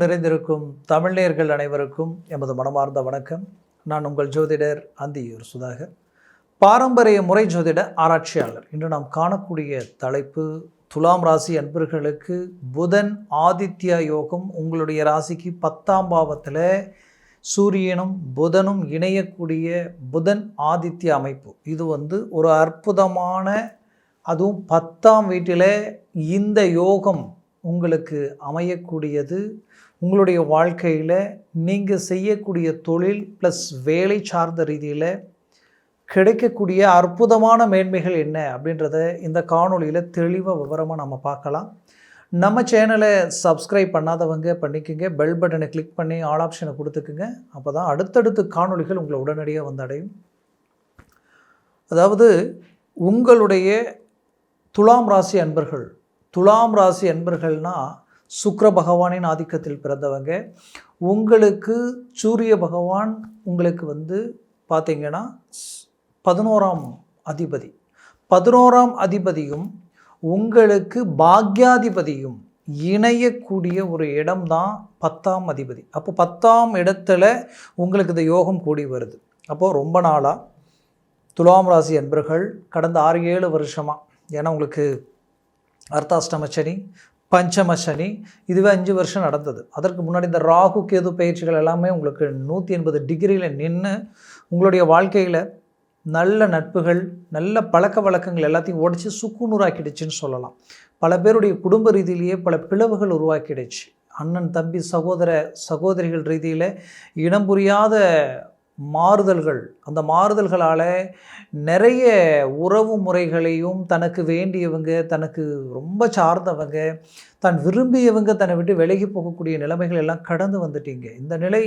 நிறைந்திருக்கும் தமிழ்நேயர்கள் அனைவருக்கும் எமது மனமார்ந்த வணக்கம். நான் உங்கள் ஜோதிடர் அந்தியூர் சுதாகர். பாரம்பரிய முறை ஜோதிட ஆராய்ச்சியாளர். இன்று நாம் காணக்கூடிய தலைப்பு துலாம் ராசி அன்பர்களுக்கு புதன் ஆதித்யா யோகம் உங்களுடைய ராசிக்கு பத்தாம் பாவத்தில் சூரியனும் புதனும் இணையக்கூடிய புதன் ஆதித்ய அமைப்பு. இது வந்து ஒரு அற்புதமான அதுவும் பத்தாம் வீட்டில் இந்த யோகம் உங்களுக்கு அமையக்கூடியது. உங்களுடைய வாழ்க்கையில் நீங்கள் செய்யக்கூடிய தொழில் ப்ளஸ் வேலை சார்ந்த ரீதியில் கிடைக்கக்கூடிய அற்புதமான மேன்மைகள் என்ன அப்படின்றத இந்த காணொளியில் தெளிவாக விவரமாக நம்ம பார்க்கலாம். நம்ம சேனலை சப்ஸ்கிரைப் பண்ணாதவங்க பண்ணிக்கோங்க. பெல் பட்டனை கிளிக் பண்ணி ஆல் ஆப்ஷனை கொடுத்துக்குங்க. அப்போ தான் அடுத்தடுத்து காணொளிகள் உங்களை உடனடியாக வந்து அடையும். அதாவது உங்களுடைய துலாம் ராசி அன்பர்கள் துலாம் ராசி அன்பர்கள்னால் சுக்கர பகவானின் ஆதிக்கத்தில் பிறந்தவங்க. உங்களுக்கு சூரிய பகவான் உங்களுக்கு வந்து பார்த்தீங்கன்னா பதினோராம் அதிபதி. பதினோராம் அதிபதியும் உங்களுக்கு பாக்யாதிபதியும் இணையக்கூடிய ஒரு இடம் தான் பத்தாம் அதிபதி. அப்போ பத்தாம் இடத்துல உங்களுக்கு இந்த யோகம் கூடி வருது. அப்போது ரொம்ப நாளாக துலாம் ராசி அன்பர்கள் கடந்த ஆறு ஏழு வருஷமாக ஏன்னா உங்களுக்கு அர்த்தாஷ்டம சனி பஞ்சம சனி இதுவே அஞ்சு வருஷம் நடந்தது. அதற்கு முன்னாடி இந்த ராகு கேது பயிற்சிகள் எல்லாமே உங்களுக்கு நூற்றி எண்பது டிகிரியில் நின்று உங்களுடைய வாழ்க்கையில் நல்ல நட்புகள் நல்ல பழக்க வழக்கங்கள் எல்லாத்தையும் உடச்சி சுக்குநூறாக்கிடுச்சுன்னு சொல்லலாம். பல பேருடைய குடும்ப ரீதியிலேயே பல பிளவுகள் உருவாக்கிடுச்சு. அண்ணன் தம்பி சகோதர சகோதரிகள் ரீதியில் இனம் புரியாத மாறுதல்கள். அந்த மாறுதல்களால் நிறைய உறவு முறைகளையும் தனக்கு வேண்டியவங்க தனக்கு ரொம்ப சார்ந்தவங்க தான் விரும்பியவங்க தன்னை விட்டு விலகி போகக்கூடிய நிலைமைகள் எல்லாம் கடந்து வந்துட்டீங்க. இந்த நிலை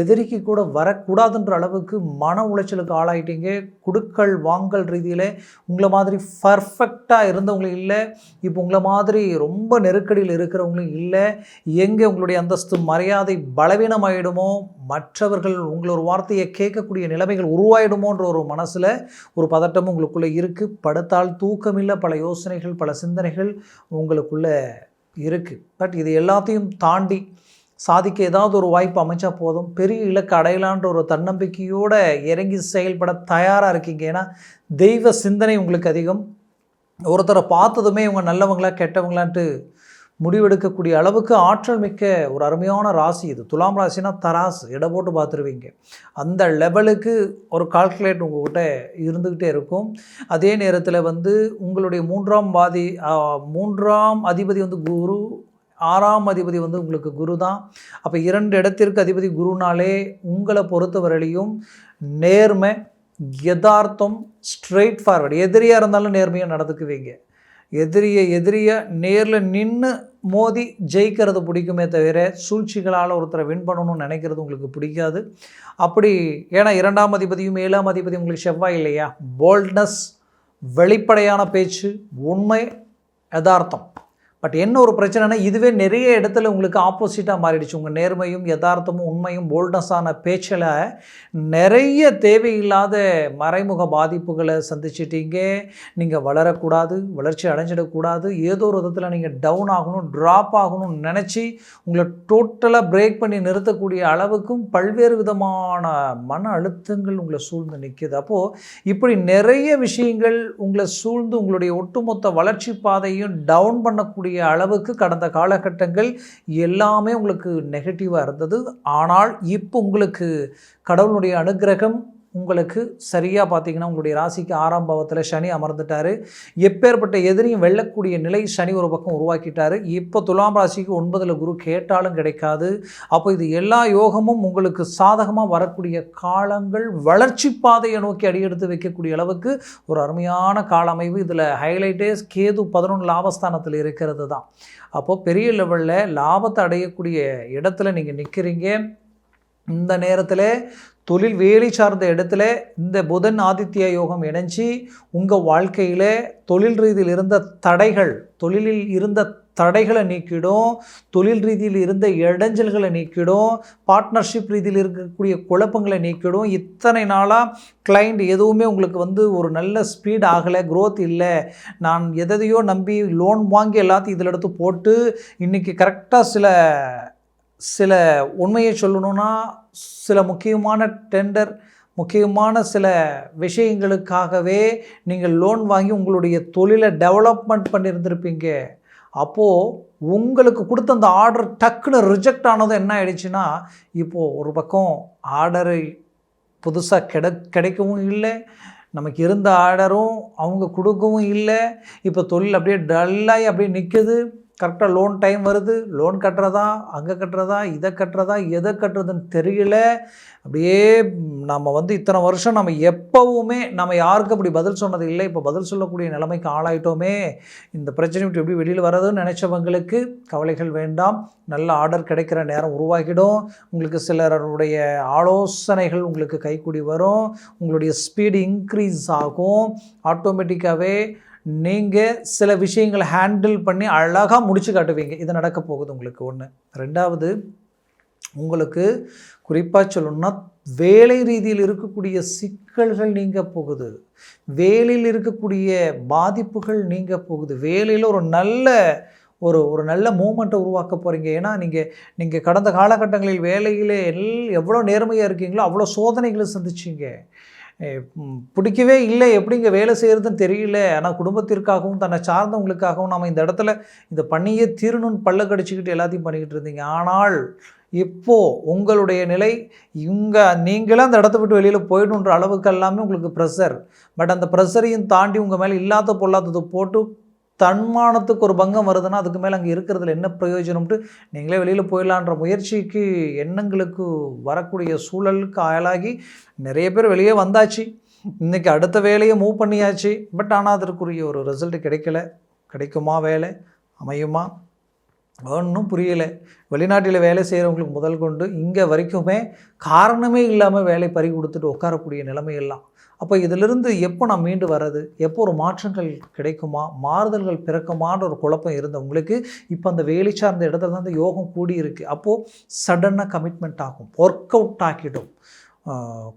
எதிரிக்கு கூட வரக்கூடாதுன்ற அளவுக்கு மன உளைச்சலுக்கு ஆளாயிட்டீங்க. குடுக்கல் வாங்கல் ரீதியில் உங்களை மாதிரி பர்ஃபெக்டாக இருந்தவங்களும் இல்லை. இப்போ உங்களை மாதிரி ரொம்ப நெருக்கடியில் இருக்கிறவங்களும் இல்லை. எங்கே உங்களுடைய அந்தஸ்து மரியாதை பலவீனமாயிடுமோ? மற்றவர்கள் உங்களை ஒரு வார்த்தையை கேட்கக்கூடிய நிலைமைகள் உருவாயிடுமோன்ற ஒரு மனசில் ஒரு பதட்டமும் உங்களுக்குள்ளே இருக்குது படுத்தால் தூக்கமில்லை பல யோசனைகள் பல சிந்தனைகள் உங்களுக்குள்ளே இருக்குது பட் இது எல்லாத்தையும் தாண்டி சாதிக்க ஏதாவது ஒரு வாய்ப்பு அமைச்சா போதும். பெரிய இலக்கு அடையலான்ற ஒரு தன்னம்பிக்கையோடு இறங்கி செயல்பட தயாராக இருக்கீங்க. ஏன்னா தெய்வ சிந்தனை உங்களுக்கு அதிகம். ஒருத்தரை பார்த்ததுமே இவங்க நல்லவங்களா கெட்டவங்களான்ட்டு முடிவெடுக்கக்கூடிய அளவுக்கு ஆற்றல் மிக்க ஒரு அருமையான ராசி இது. துலாம் ராசினா தராசு. இட போட்டு பார்த்துருவீங்க. அந்த லெவலுக்கு ஒரு கால்குலேட் உங்கள்கிட்ட இருந்துக்கிட்டே இருக்கும். அதே நேரத்தில் வந்து உங்களுடைய மூன்றாம் பாதி மூன்றாம் அதிபதி வந்து குரு ஆறாம் அதிபதி வந்து உங்களுக்கு குரு தான் அப்போ இரண்டு இடத்திற்கு அதிபதி குருனாலே உங்களை பொறுத்தவரையிலையும் நேர்மை யதார்த்தம் ஸ்ட்ரெயிட் ஃபார்வர்டு எதிரியாக இருந்தாலும் நேர்மையாக நடந்துக்குவீங்க. எதிரியை எதிரியை நேரில் நின்று மோதி ஜெயிக்கிறது பிடிக்குமே தவிர சூழ்ச்சிகளால் ஒருத்தரை வின் பண்ணணும்னு நினைக்கிறது உங்களுக்கு பிடிக்காது. அப்படி ஏன்னா இரண்டாம் அதிபதியும் ஏழாம் அதிபதியும் உங்களுக்கு செவ்வாய் இல்லையா? போல்ட்னஸ் வெளிப்படையான பேச்சு உண்மை யதார்த்தம். பட் என்ன ஒரு பிரச்சனைனா இதுவே நிறைய இடத்துல உங்களுக்கு ஆப்போசிட்டாக மாறிடுச்சு. உங்கள் நேர்மையும் யதார்த்தமும் உண்மையும் போல்ட்னஸான பேச்சில் நிறைய தேவையில்லாத மறைமுக பாதிப்புகளை சந்திச்சிட்டீங்க. நீங்கள் வளரக்கூடாது வளர்ச்சி அடைஞ்சிடக்கூடாது. ஏதோ ஒரு விதத்தில் நீங்கள் டவுன் ஆகணும் ட்ராப் ஆகணும்னு நினச்சி உங்களை டோட்டலாக பிரேக் பண்ணி நிறுத்தக்கூடிய அளவுக்கும் பல்வேறு விதமான மன அழுத்தங்கள் உங்களை சூழ்ந்து நிற்கிது அப்போது இப்படி நிறைய விஷயங்கள் உங்களை சூழ்ந்து உங்களுடைய ஒட்டுமொத்த வளர்ச்சி பாதையும் டவுன் பண்ணக்கூடிய அளவுக்கு கடந்த காலகட்டங்கள் எல்லாமே உங்களுக்கு நெகட்டிவாக இருந்தது. ஆனால் இப்போ உங்களுக்கு கடவுளுடைய அனுக்கிரகம் உங்களுக்கு சரியாக பார்த்தீங்கன்னா உங்களுடைய ராசிக்கு ஆறாம் பாவத்தில் சனி அமர்ந்துட்டார். எப்பேற்பட்ட எதிரியும் வெல்லக்கூடிய நிலை சனி ஒரு பக்கம் உருவாக்கிட்டார். இப்போ துலாம் ராசிக்கு ஒன்பதில் குரு கேட்டாலும் கிடைக்காது. அப்போ இது எல்லா யோகமும் உங்களுக்கு சாதகமாக வரக்கூடிய காலங்கள் வளர்ச்சி பாதையை நோக்கி அடியெடுத்து வைக்கக்கூடிய அளவுக்கு ஒரு அருமையான கால அமைவு. இதில் ஹைலைட்டே கேது பதினொன்று லாபஸ்தானத்தில் இருக்கிறது தான். அப்போது பெரிய லெவலில் லாபத்தை அடையக்கூடிய இடத்துல நீங்கள் நிற்கிறீங்க இந்த நேரத்தில் தொழில் வேலை சார்ந்த இடத்துல இந்த புதன் ஆதித்ய யோகம் இணைஞ்சி உங்கள் வாழ்க்கையில் தொழில் ரீதியில் இருந்த தடைகள் தொழிலில் இருந்த தடைகளை நீக்கிடும் தொழில் ரீதியில் இருந்த இடைஞ்சல்களை நீக்கிடும் பார்ட்னர்ஷிப் ரீதியில் இருக்கக்கூடிய குழப்பங்களை நீக்கிடும். இத்தனை நாளாக கிளைண்ட் எதுவுமே உங்களுக்கு வந்து ஒரு நல்ல ஸ்பீட் ஆகலை க்ரோத் இல்லை. நான் எதையோ நம்பி லோன் வாங்கி எல்லாத்தையும் இதில் எடுத்து போட்டு இன்றைக்கி கரெக்டாக சில சில உண்மையை சொல்லணும்னா சில முக்கியமான டெண்டர் முக்கியமான சில விஷயங்களுக்காகவே நீங்கள் லோன் வாங்கி உங்களுடைய தொழிலை டெவலப்மெண்ட் பண்ணியிருந்திருப்பீங்க. அப்போது உங்களுக்கு கொடுத்த அந்த ஆர்டர் டக்குன்னு ரிஜெக்ட் ஆனதும் என்ன ஆயிடுச்சுன்னா இப்போது ஒரு பக்கம் ஆர்டரை புதுசாக கிடை கிடைக்கவும் இல்லை. நமக்கு இருந்த ஆர்டரும் அவங்க கொடுக்கவும் இல்லை. இப்போ தொழில் அப்படியே டல்லாகி அப்படியே நிற்குது கரெக்டாக லோன் டைம் வருது. லோன் கட்டுறதா அங்கே கட்டுறதா இதை கட்டுறதா எதை கட்டுறதுன்னு தெரியல. அப்படியே நம்ம வந்து இத்தனை வருஷம் நம்ம எப்போவுமே நம்ம யாருக்கும் அப்படி பதில் சொன்னது இல்லை. இப்போ பதில் சொல்லக்கூடிய நிலைமைக்கு ஆளாயிட்டோமே. இந்த பிரச்சனை விட்டு எப்படி வெளியில் வர்றதுன்னு நினச்சவங்களுக்கு கவலைகள் வேண்டாம். நல்ல ஆர்டர் கிடைக்கிற நேரம் உருவாகிடும். உங்களுக்கு சிலருடைய ஆலோசனைகள் உங்களுக்கு கைக்கூடி வரும். உங்களுடைய ஸ்பீடு இன்க்ரீஸ் ஆகும். ஆட்டோமேட்டிக்காகவே நீங்கள் சில விஷயங்களை ஹேண்டில் பண்ணி அழகாக முடிச்சு காட்டுவீங்க. இது நடக்க போகுது உங்களுக்கு ஒன்று ரெண்டாவது உங்களுக்கு குறிப்பாக சொல்லணும்னா வேலை ரீதியில் இருக்கக்கூடிய சிக்கல்கள் நீங்க போகுது. வேலையில் இருக்கக்கூடிய பாதிப்புகள் நீங்க போகுது. வேலையில் ஒரு நல்ல ஒரு ஒரு நல்ல மூமெண்ட்டை உருவாக்க போகிறீங்க ஏன்னா நீங்கள் நீங்கள் கடந்த காலகட்டங்களில் வேலையிலே எல் எவ்வளோ நேர்மையாக இருக்கீங்களோ அவ்வளோ சோதனைகளை சந்திச்சிங்க. பிடிக்கவே இல்லை. எப்படிங்க வேலை செய்கிறதுன்னு தெரியல. ஆனால் குடும்பத்திற்காகவும் தன்னை சார்ந்தவங்களுக்காகவும் நம்ம இந்த இடத்துல இந்த பண்ணியே தீரணும்னு பல்ல கடிச்சிக்கிட்டு எல்லாத்தையும் பண்ணிக்கிட்டு இருந்தீங்க. ஆனால் இப்போது உங்களுடைய நிலை இங்கே நீங்களே அந்த இடத்த விட்டு வெளியில் போயிடணுன்ற அளவுக்கு எல்லாமே உங்களுக்கு ப்ரெஷர் பட் அந்த ப்ரெஷரையும் தாண்டி உங்கள் மேலே இல்லாத பொல்லாதது போட்டு தன்மானத்துக்கு ஒரு பங்கம் வருதுன்னா அதுக்கு மேலே அங்கே இருக்கிறதுல என்ன பிரயோஜனம்ட்டு நீங்களே வெளியில் போயிடலான்ற முயற்சிக்கு எண்ணங்களுக்கு வரக்கூடிய சூழலுக்கு ஆளாகி நிறைய பேர் வெளியே வந்தாச்சு. இன்றைக்கி அடுத்த வேலையை மூவ் பண்ணியாச்சு. பட் ஆனால் அதற்குரிய ஒரு ரிசல்ட் கிடைக்கல. கிடைக்குமா வேலை? அமையுமா? ஒன்றும் புரியலை. வெளிநாட்டில் வேலை செய்கிறவங்களுக்கு முதல் கொண்டு இங்கே வரைக்குமே காரணமே இல்லாமல் வேலை பறி கொடுத்துட்டு உட்காரக்கூடிய நிலைமையெல்லாம். அப்போ இதிலிருந்து எப்போ நான் மீண்டு வர்றது? எப்போ ஒரு மாற்றங்கள் கிடைக்குமா? மாறுதல்கள் பிறக்குமான ஒரு குழப்பம் இருந்தவங்களுக்கு இப்போ அந்த வேலை சார்ந்த இடத்துல தான் அந்த யோகம் கூடி இருக்குது அப்போது சடனாக கமிட்மெண்ட் ஆகும். ஒர்க் அவுட் ஆக்கிடும்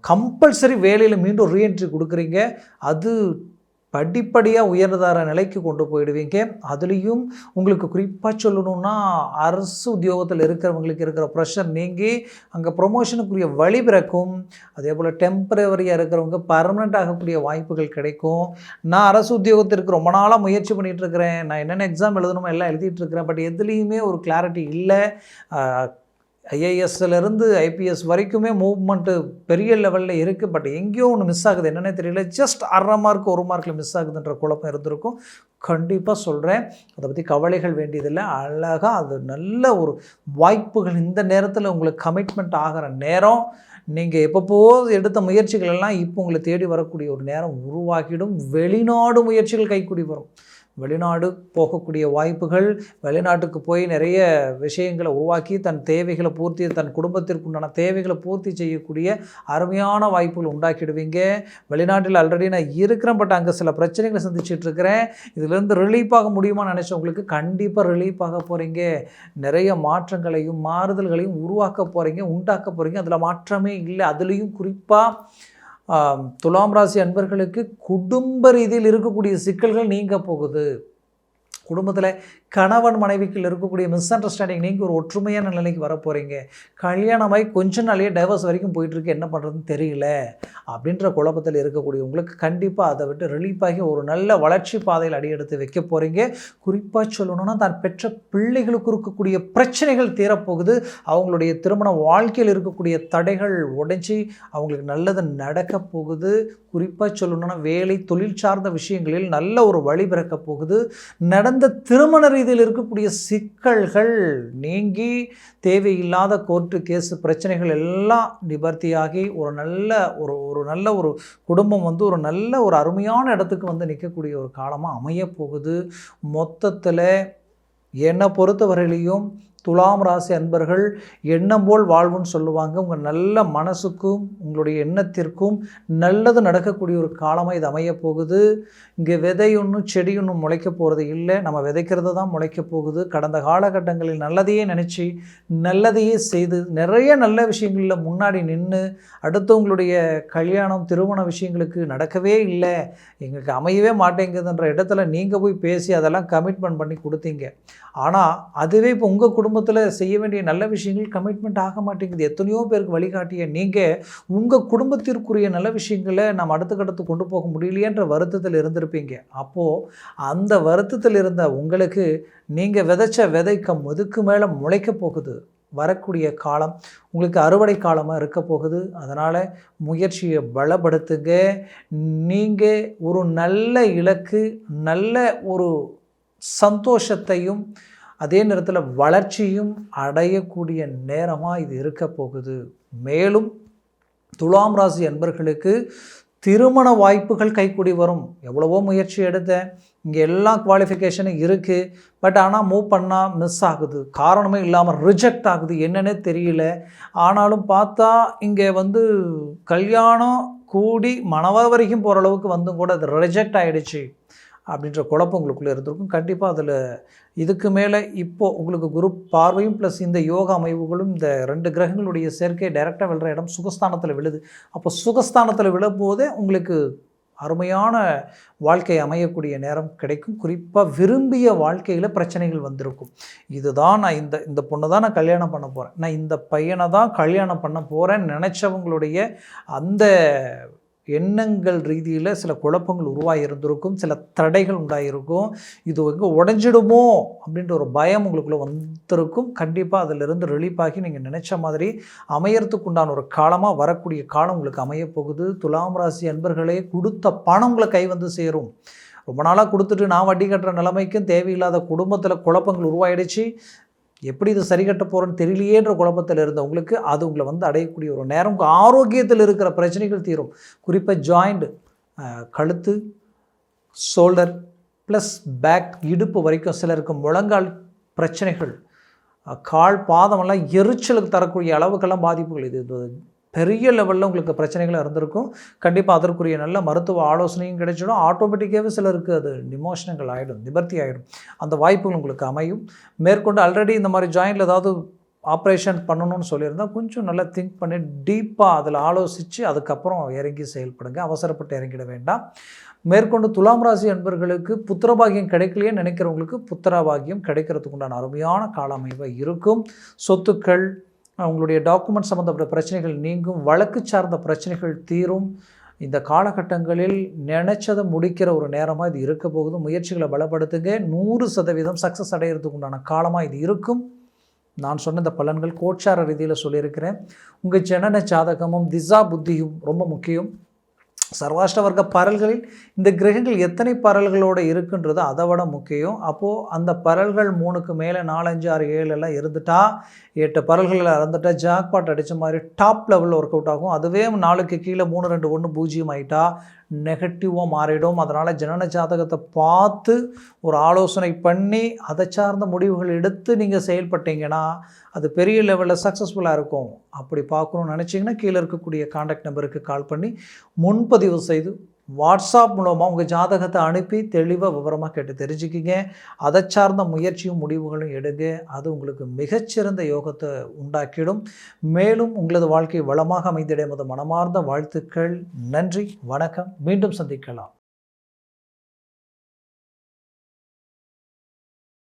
கம்பல்சரி வேலையில் மீண்டும் ரீஎன்ட்ரி கொடுக்குறீங்க. அது படிப்படியாக உயர்ந்தார நிலைக்கு கொண்டு போயிடுவீங்க. அதுலேயும் உங்களுக்கு குறிப்பாக சொல்லணும்னா அரசு உத்தியோகத்தில் இருக்கிறவங்களுக்கு இருக்கிற ப்ரெஷர் நீங்கி அங்கே ப்ரொமோஷனுக்குரிய வழி பிறக்கும். அதே போல் டெம்பரவரியாக இருக்கிறவங்க பர்மனெண்ட் ஆகக்கூடிய வாய்ப்புகள் கிடைக்கும். நான் அரசு உத்தியோகத்திற்கு ரொம்ப நாளாக முயற்சி பண்ணிகிட்டு இருக்கிறேன். நான் என்னென்ன எக்ஸாம் எழுதணுமோ எல்லாம் எழுதிட்டு இருக்கிறேன். பட் எதுலேயுமே ஒரு கிளாரிட்டி இல்லை. ஐஏஎஸ்லேருந்து ஐபிஎஸ் வரைக்குமே மூவ்மெண்ட்டு பெரிய லெவலில் இருக்குது பட் எங்கேயோ ஒன்று மிஸ் ஆகுது. என்னன்னே தெரியல. ஜஸ்ட் அரை மார்க் ஒரு மார்க்கில் மிஸ் ஆகுதுன்ற குழப்பம் இருந்திருக்கும். கண்டிப்பாக சொல்கிறேன் அதை பற்றி கவலைகள் வேண்டியதில்லை. அழகாக அது நல்ல ஒரு வாய்ப்புகள் இந்த நேரத்தில் உங்களுக்கு கமிட்மெண்ட் ஆகிற நேரம். நீங்கள் எப்பப்போ எடுத்த முயற்சிகள் எல்லாம் இப்போ உங்களை தேடி வரக்கூடிய ஒரு நேரம் உருவாக்கிடும் வெளிநாடு முயற்சிகள் கைக்கூடி வரும். வெளிநாடு போகக்கூடிய வாய்ப்புகள் வெளிநாட்டுக்கு போய் நிறைய விஷயங்களை உருவாக்கி தன் தேவைகளை பூர்த்தி தன் குடும்பத்திற்கு உண்டான தேவைகளை பூர்த்தி செய்யக்கூடிய அருமையான வாய்ப்புகள் உண்டாக்கிடுவீங்க. வெளிநாட்டில் ஆல்ரெடி நான் இருக்கிறேன் பட் அங்கே சில பிரச்சனைகளை சந்திச்சிட்டு இருக்கிறேன். இதுலேருந்து ரிலீஃப் ஆக முடியுமான்னு நினச்சவங்களுக்கு கண்டிப்பாக ரிலீஃப் ஆக போகிறீங்க நிறைய மாற்றங்களையும் மாறுதல்களையும் உருவாக்க போகிறீங்க உண்டாக்க போகிறீங்க அதில் மாற்றமே இல்லை. அதுலேயும் குறிப்பாக துலாம் ராசி அன்பர்களுக்கு குடும்ப ரீதியில் இருக்கக்கூடிய சிக்கல்கள் நீங்க போகுது. குடும்பத்தில் கணவன் மனைவிக்குள் இருக்கக்கூடிய மிஸ் அண்டர்ஸ்டாண்டிங் நீங்கள் ஒரு ஒற்றுமையான நிலைக்கு வர போகிறீங்க கல்யாணமாகி கொஞ்ச நாளையே டைவர்ஸ் வரைக்கும் போயிட்டுருக்கு என்ன பண்ணுறதுன்னு தெரியல. அப்படின்ற குழப்பத்தில் இருக்கக்கூடிய உங்களுக்கு கண்டிப்பாக அதை விட்டு ரிலீஃப் ஆகி ஒரு நல்ல வளர்ச்சி பாதையில் அடியெடுத்து வைக்க போகிறீங்க குறிப்பாக சொல்லணும்னா தான் பெற்ற பிள்ளைகளுக்கு இருக்கக்கூடிய பிரச்சனைகள் தீரப்போகுது. அவங்களுடைய திருமண வாழ்க்கையில் இருக்கக்கூடிய தடைகள் உடைஞ்சி அவங்களுக்கு நல்லது நடக்க போகுது. குறிப்பாக சொல்லணும்னா வேலை தொழில் சார்ந்த விஷயங்களில் நல்ல ஒரு வழி பிறக்க போகுது. நடந்த திருமண இதில் இருக்கக்கூடிய சிக்கல்கள் நீங்கி தேவையில்லாத கோர்ட்டு கேஸு பிரச்சனைகள் எல்லாம் நிவர்த்தியாகி ஒரு நல்ல ஒரு ஒரு நல்ல ஒரு குடும்பம் வந்து ஒரு நல்ல ஒரு அருமையான இடத்துக்கு வந்து நிற்கக்கூடிய ஒரு காலமாக அமையப்போகுது. மொத்தத்தில் என்னை பொறுத்தவரையிலையும் துலாம் ராசி அன்பர்கள் எண்ணம் போல் வாழ்வுன்னு சொல்லுவாங்க. உங்கள் நல்ல மனசுக்கும் உங்களுடைய எண்ணத்திற்கும் நல்லது நடக்கக்கூடிய ஒரு காலமாக இது அமையப் போகுது. இங்கே விதை ஒன்றும் செடி ஒன்றும் முளைக்க போகிறது இல்லை. நம்ம விதைக்கிறது தான் முளைக்க போகுது. கடந்த காலகட்டங்களில் நல்லதையே நினச்சி நல்லதையே செய்து நிறைய நல்ல விஷயங்களில் முன்னாடி நின்று அடுத்தவங்களுடைய கல்யாணம் திருமண விஷயங்களுக்கு நடக்கவே இல்லை. எங்களுக்கு அமையவே மாட்டேங்குதுன்ற இடத்துல நீங்கள் போய் பேசி அதெல்லாம் கமிட்மெண்ட் பண்ணி கொடுத்தீங்க. ஆனால் அதுவே இப்போ உங்கள் குடும்ப குடும்பத்தில் செய்ய வேண்டிய நல்ல விஷயங்கள் கமிட்மெண்ட் ஆக மாட்டேங்குது. எத்தனையோ பேருக்கு வழிகாட்டிய நீங்கள் உங்கள் குடும்பத்திற்குரிய நல்ல விஷயங்களை நம்ம அடுத்த கட்டத்து கொண்டு போக முடியலையேன்ற வருத்தத்தில் இருந்திருப்பீங்க. அப்போது அந்த வருத்தத்தில் இருந்த உங்களுக்கு நீங்கள் விதைச்ச விதைக்க முதுக்கு மேலே முளைக்க போகுது. வரக்கூடிய காலம் உங்களுக்கு அறுவடை காலமாக இருக்க போகுது. அதனால் முயற்சியை பலப்படுத்துங்க. நீங்கள் ஒரு நல்ல இலக்கு நல்ல ஒரு சந்தோஷத்தையும் அதே நேரத்தில் வளர்ச்சியும் அடையக்கூடிய நேரமாக இது இருக்க போகுது. மேலும் துலாம் ராசி என்பர்களுக்கு திருமண வாய்ப்புகள் கைக்கூடி வரும். எவ்வளவோ முயற்சி எடுத்தேன். இங்கே எல்லா குவாலிஃபிகேஷனும் இருக்குது பட் ஆனால் மூவ் பண்ணால் மிஸ் ஆகுது. காரணமே இல்லாமல் ரிஜெக்ட் ஆகுது. என்னன்னே தெரியல. ஆனாலும் பார்த்தா இங்கே வந்து கல்யாணம் கூடி மனவ வரைக்கும் போகிற அளவுக்கு வந்தும் கூட அது ரிஜெக்ட் ஆகிடுச்சு அப்படின்ற குழப்பம் உங்களுக்குள்ளே இருந்திருக்கும். கண்டிப்பாக அதில் இதுக்கு மேலே இப்போது உங்களுக்கு குரு பார்வையும் ப்ளஸ் இந்த யோகா அமைவுகளும் இந்த ரெண்டு கிரகங்களுடைய சேர்க்கை டைரெக்டாக விழுற இடம் சுகஸ்தானத்தில் விழுது. அப்போ சுகஸ்தானத்தில் விழும்போதே உங்களுக்கு அருமையான வாழ்க்கை அமையக்கூடிய நேரம் கிடைக்கும். குறிப்பாக விரும்பிய வாழ்க்கையில் பிரச்சனைகள் வந்திருக்கும். இதுதான் நான் இந்த இந்த பொண்ணை தான் நான் கல்யாணம் பண்ண போகிறேன் நான் இந்த பையனை தான் கல்யாணம் பண்ண போகிறேன்னு நினச்சவங்களுடைய அந்த எண்ணங்கள் ரீதியில் சில குழப்பங்கள் உருவாகி இருந்திருக்கும் சில தடைகள் உண்டாகிருக்கும் இது எங்கே உடஞ்சிடுமோ அப்படின்ற ஒரு பயம் உங்களுக்குள்ளே வந்திருக்கும். கண்டிப்பாக அதிலிருந்து ரிலீஃப் ஆகி நீங்கள் நினச்ச மாதிரி அமையறதுக்கு உண்டான ஒரு காலமாக வரக்கூடிய காலம் உங்களுக்கு அமையப் போகுது துலாம் ராசி அன்பர்களே கொடுத்த பணம் உங்களை கை வந்து சேரும். ரொம்ப நாளாக கொடுத்துட்டு நான் வட்டி கட்டுற நிலைமைக்கும் தேவையில்லாத குடும்பத்தில் குழப்பங்கள் உருவாயிடுச்சு. எப்படி இது சரி கட்ட போகிறோன்னு தெரியலையேன்ற குழப்பத்தில் இருந்தவங்களுக்கு அது உங்களை வந்து அடையக்கூடிய ஒரு நேரம். உங்கள் ஆரோக்கியத்தில் இருக்கிற பிரச்சனைகள் தீரும். குறிப்பாக ஜாயிண்ட் கழுத்து ஷோல்டர் ப்ளஸ் பேக் இடுப்பு வரைக்கும் சிலருக்கு முழங்கால் பிரச்சனைகள் கால் பாதமெல்லாம் எரிச்சலுக்கு தரக்கூடிய அளவுக்கெல்லாம் பாதிப்புகள். இது பெரிய லெவலில் உங்களுக்கு பிரச்சனைகள் இருந்திருக்கும். கண்டிப்பாக அதற்குரிய நல்ல மருத்துவ ஆலோசனையும் கிடைச்சிடும். ஆட்டோமேட்டிக்காகவே சிலருக்கு அது நிமோஷனங்கள் ஆகிடும் நிவர்த்தி ஆகிடும் அந்த வாய்ப்புகள் உங்களுக்கு அமையும். மேற்கொண்டு ஆல்ரெடி இந்த மாதிரி ஜாயிண்டில் ஏதாவது ஆப்ரேஷன் பண்ணணும்னு சொல்லியிருந்தால் கொஞ்சம் நல்லா திங்க் பண்ணி டீப்பாக அதில் ஆலோசித்து அதுக்கப்புறம் இறங்கி செயல்படுங்க. அவசரப்பட்டு இறங்கிட வேண்டாம். மேற்கொண்டு துலாம் ராசி அன்பர்களுக்கு புத்திரபாகியம் கிடைக்கலையே நினைக்கிறவங்களுக்கு புத்திரபாகியம் கிடைக்கிறதுக்கு உண்டான அருமையான கால அமைவாக இருக்கும். சொத்துக்கள் உங்களுடைய டாக்குமெண்ட் சம்மந்தப்பட்ட பிரச்சனைகள் நீங்கும் வழக்கு சார்ந்த பிரச்சனைகள் தீரும். இந்த காலகட்டங்களில் நினைச்சதை முடிக்கிற ஒரு நேரமாக இது இருக்க போகுது. முயற்சிகளை பலப்படுத்துங்க. நூறு சதவீதம் சக்ஸஸ் அடைகிறதுக்கு உண்டான காலமாக இது இருக்கும். நான் சொன்ன இந்த பலன்கள் கோட்சார ரீதியில் சொல்லியிருக்கிறேன். உங்கள் ஜனன ஜாதகமும் திசா புத்தியும் ரொம்ப முக்கியம். சர்வாஷ்டவர்க்க பரல்களில் இந்த கிரகங்கள் எத்தனை பரல்களோடு இருக்குன்றது அதை விட முக்கியம். அப்போது அந்த பரல்கள் மூணுக்கு மேலே நாலஞ்சு ஆறு ஏழு எல்லாம் இருந்துட்டா எட்டு பரல்களில் இருந்துட்டா ஜாக்பாட் அடித்த மாதிரி டாப் லெவலில் ஒர்க் அவுட் ஆகும். அதுவே நாளுக்கு கீழே மூணு ரெண்டு ஒன்று பூஜ்ஜியம் ஆகிட்டா நெகட்டிவாக மாறிடும். அதனால் ஜனன ஜாதகத்தை பார்த்து ஒரு ஆலோசனை பண்ணி அதை சார்ந்த முடிவுகள் எடுத்து நீங்கள் செயல்பட்டீங்கன்னா அது பெரிய லெவலில் சக்ஸஸ்ஃபுல்லாக இருக்கும். அப்படி பார்க்கணும்னு நினச்சிங்கன்னா கீழே இருக்கக்கூடிய காண்டாக்ட் நம்பருக்கு கால் பண்ணி முன்பதிவு செய்து வாட்ஸ்அப் மூலமாக உங்கள் ஜாதகத்தை அனுப்பி தெளிவாக விவரமாக கேட்டு தெரிஞ்சுக்கிங்க. அதை சார்ந்த முயற்சியும் முடிவுகளும் எடுங்க. அது உங்களுக்கு மிகச்சிறந்த யோகத்தை உண்டாக்கிடும். மேலும் உங்களது வாழ்க்கை வளமாக அமைந்திட மனமார்ந்த வாழ்த்துக்கள். நன்றி வணக்கம். மீண்டும் சந்திக்கலாம்.